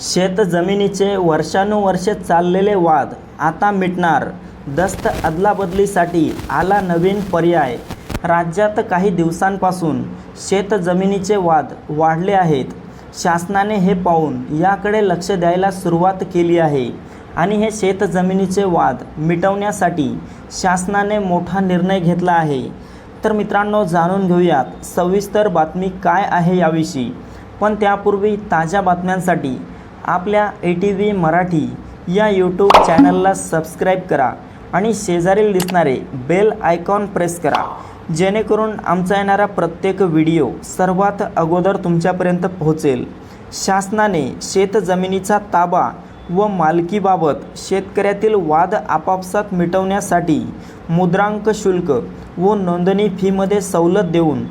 शेत जमिनीचे वर्षानुवर्षे चाललेले वाद आता मिटणार. दस्त अदलाबदलीसाठी आला नवीन पर्याय. राज्यात काही दिवसांपासून शेत जमिनीचे वाद वाढले आहेत. शासनाने हे पाहून याकडे लक्ष द्यायला सुरुवात केली आहे आणि हे शेत जमिनीचे वाद मिटवण्यासाठी शासनाने मोठा निर्णय घेतला आहे. तर मित्रांनो जाणून घेऊयात सविस्तर बातमी काय आहे याविषयी. पण त्यापूर्वी ताज्या बातम्यांसाठी आपल्या ए टी व्ही मराठी या यूट्यूब चॅनलला सबस्क्राईब करा आणि शेजारील दिसणारे बेल आयकॉन प्रेस करा. जेणेकरून आमचा येणारा प्रत्येक व्हिडिओ सर्वात अगोदर तुमच्यापर्यंत पोहोचेल. शासनाने शेतजमिनीचा ताबा व मालकीबाबत शेतकऱ्यातील वाद आपापसात मिटवण्यासाठी मुद्रांक शुल्क व नोंदणी फीमध्ये सवलत देऊन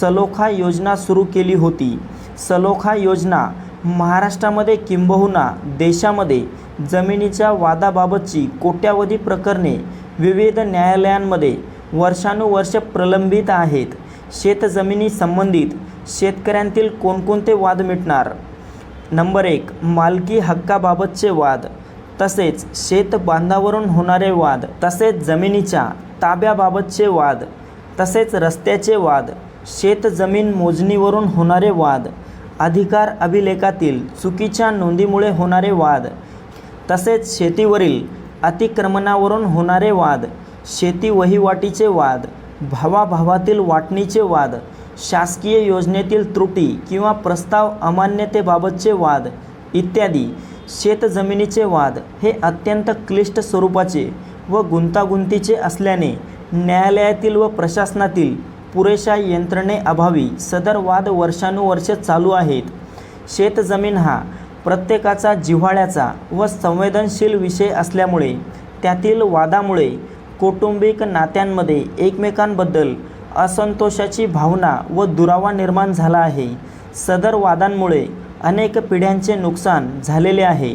सलोखा योजना सुरू केली होती. सलोखा योजना महाराष्ट्रामध्ये किंबहुना देशामध्ये जमिनीच्या वादाबाबतची कोट्यावधी प्रकरणे विविध न्यायालयांमध्ये वर्षानुवर्ष प्रलंबित आहेत. शेतजमिनी संबंधित शेतकऱ्यांतील कोणकोणते वाद मिटणार? नंबर एक मालकी हक्काबाबतचे वाद. तसेच शेत बांधावरून होणारे वाद तसेच जमिनीच्या ताब्याबाबतचे वाद तसेच रस्त्याचे वाद शेतजमीन मोजणीवरून होणारे वाद अधिकार अभिलेखातील चुकीच्या नोंदीमुळे होणारे वाद तसेच शेतीवरील अतिक्रमणावरून होणारे वाद शेती वहिवाटीचे वाद भावाभावातील वाटणीचे वाद शासकीय योजनेतील त्रुटी किंवा प्रस्ताव अमान्यतेबाबतचे वाद इत्यादी शेतजमिनीचे वाद हे अत्यंत क्लिष्ट स्वरूपाचे व गुंतागुंतीचे असल्याने न्यायालयातील व प्रशासनातील पुरेशा यंत्रणेअभावी सदर वाद वर्षानुवर्षे चालू आहेत. शेतजमीन हा प्रत्येकाचा जिव्हाळ्याचा व संवेदनशील विषय असल्यामुळे त्यातील वादामुळे कौटुंबिक नात्यांमध्ये एकमेकांबद्दल असंतोषाची भावना व दुरावा निर्माण झाला आहे. सदर वादांमुळे अनेक पिढ्यांचे नुकसान झालेले आहे.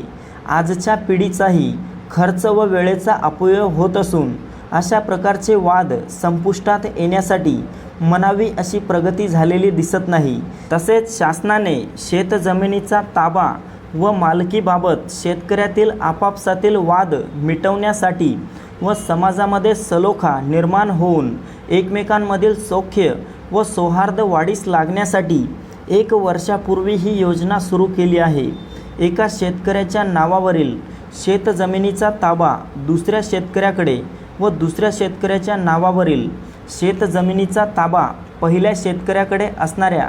आजच्या पिढीचाही खर्च व वेळेचा अपव्यय होत असून अशा प्रकारचे वाद संपुष्टात येण्यासाठी म्हणावी अशी प्रगती झालेली दिसत नाही. तसेच शासनाने शेतजमिनीचा ताबा व मालकीबाबत शेतकऱ्यातील आपापसातील वाद मिटवण्यासाठी व समाजामध्ये सलोखा निर्माण होऊन एकमेकांमधील सौख्य व सौहार्द वाढीस लागण्यासाठी एक वर्षापूर्वी ही योजना सुरू केली आहे. एका शेतकऱ्याच्या नावावरील शेतजमिनीचा ताबा दुसऱ्या शेतकऱ्याकडे व दुसऱ्या शेतकऱ्याच्या नावावरील शेतजमिनीचा ताबा पहिल्या शेतकऱ्याकडे असणाऱ्या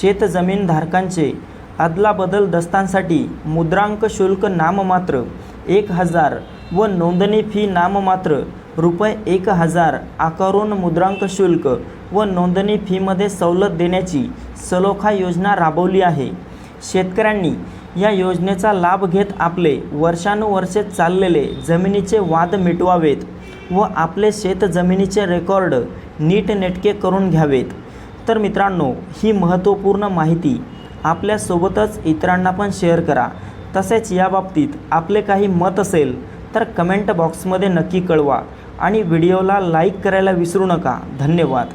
शेतजमीनधारकांचे अदलाबदल दस्तांसाठी मुद्रांक शुल्क नाममात्र एक हजार व नोंदणी फी नाममात्र रुपये एक हजार आकारून मुद्रांक शुल्क व नोंदणी फीमध्ये सवलत देण्याची सलोखा योजना राबवली आहे. शेतकऱ्यांनी या योजनेचा लाभ घेत आपले वर्षानुवर्षे चाललेले जमिनीचे वाद मिटवावेत. व आपले शेत जमिनीचे रेकॉर्ड नीटनेटके करून घ्यावेत. तर मित्रांनो ही महत्त्वपूर्ण माहिती आपल्यासोबतच इतरांना पण शेअर करा. तसेच याबाबतीत आपले काही मत असेल तर कमेंट बॉक्समध्ये नक्की कळवा आणि व्हिडिओला लाईक करायला विसरू नका. धन्यवाद.